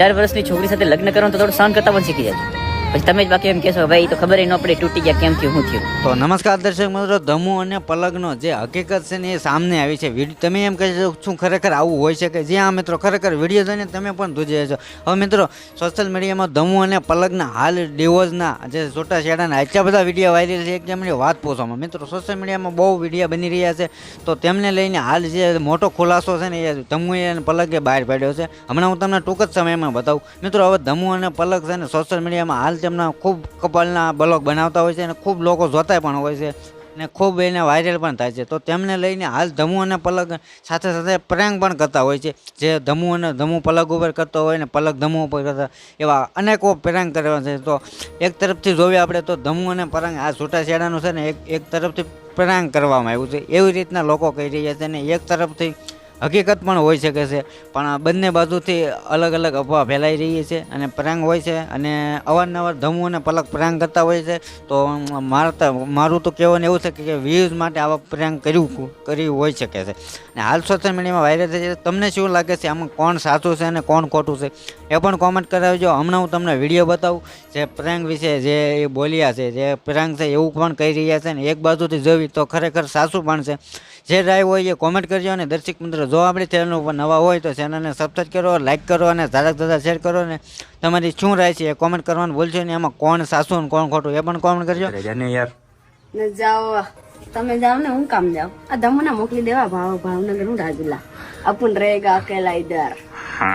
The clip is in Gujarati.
ચાર વર્ષની છોકરી સાથે લગ્ન કરો તો થોડું સહન કરતા પણ શીખી જાય. પછી તમે જ બાકી એમ કહેશો ભાઈ તો ખબર ન પડે, તૂટી ગયા, કેમ થયું શું થયું? તો નમસ્કાર દર્શક મિત્રો ધમુ અને પલગનો જે હકીકત છે ને એ સામને આવી છે. વીડિયો તમે એમ કહી શકો શું ખરેખર આવું હોય છે કે જે આ મિત્રો ખરેખર વીડિયો જોઈને તમે પણ ધ્રુજી છો. હવે મિત્રો સોશિયલ મીડિયામાં ધમુ અને પલગના હાલ ડિવોર્સના જે છોટા છેડાના એટલા બધા વીડિયો વાયરલ છે, એક એમની વાત પૂછવામાં. મિત્રો સોશિયલ મીડિયામાં બહુ વીડિયો બની રહ્યા છે. તો તેમને લઈને હાલ જે મોટો ખુલાસો છે ને એ ધમુએ અને પલગે બહાર પાડ્યો છે. હમણાં હું તમને ટૂંક જ સમયમાં બતાવું. મિત્રો, હવે ધમુ અને પલગ છે ને સોશિયલ મીડિયામાં હાલ તેમના ખૂબ કપાલના બ્લોગ બનાવતા હોય છે અને ખૂબ લોકો જોતા પણ હોય છે ને ખૂબ એને વાયરલ પણ થાય છે. તો તેમને લઈને હાલ ધમુ અને પલગ સાથે સાથે પ્રેંગ પણ કરતા હોય છે. જે ધમુ અને ધમુ પલગ ઉપર કરતો હોય ને પલગ ધમુ ઉપર કરતા એવા અનેકો પ્રેંગ કરવા છે. તો એક તરફથી જોઈએ આપણે તો ધમુ અને પરાંગ આ છૂટાછેડાનું છે ને એક એક તરફથી પ્રેંગ કરવામાં આવ્યું છે. એવી રીતના લોકો કહી રહ્યા છે ને એક તરફથી હકીકત પણ હોઈ શકે છે. પણ બંને બાજુથી અલગ અલગ અફવા ફેલાઈ રહી છે અને પ્રાંગ હોય છે અને અવારનવાર ધમુ અને પલક પ્રાંગ કરતા હોય છે. તો મારતા, મારું તો કહેવાનું એવું છે કે વ્યૂઝ માટે આવા પ્રાંગ કર્યું કર્યું હોઈ શકે છે. અને હાલ સોશિયલ મીડિયામાં વાયરલ થઈ છે. તમને શું લાગે છે? આમાં કોણ સાચું છે અને કોણ ખોટું છે? એ પણ કોમેન્ટ કરાવજો. હમણાં હું તમને વીડિયો બતાવું. જે પ્રાંગ વિશે જે એ બોલ્યા છે, જે પ્રાંગ છે, એવું પણ કહી રહ્યા છે. ને એક બાજુથી જોવી તો ખરેખર સાચું પણ છે. જે ડ્રાઈવ હોય એ કોમેન્ટ કરજો અને દર્શક મિત્રો જો આપણી ચેનલ ઉપર નવા હોય તો ચેનલને સબસ્ક્રાઈબ કરો લાઈક કરો અને ધારક દાદા શેર કરો ને. તમારી શું રાય છે એ કોમેન્ટ કરવાનું ભૂલશો ને એમાં કોણ સાસુ અને કોણ ખોટું એ પણ કોમેન્ટ કરજો. જાને યાર. જાઓ. તમે જાઓ ને હું કામ જાઓ આ દમુના મોકલી દેવા ભાવ ભાવનગર હું રાજુલા. અપુન રહેગા અકેલા ઇધર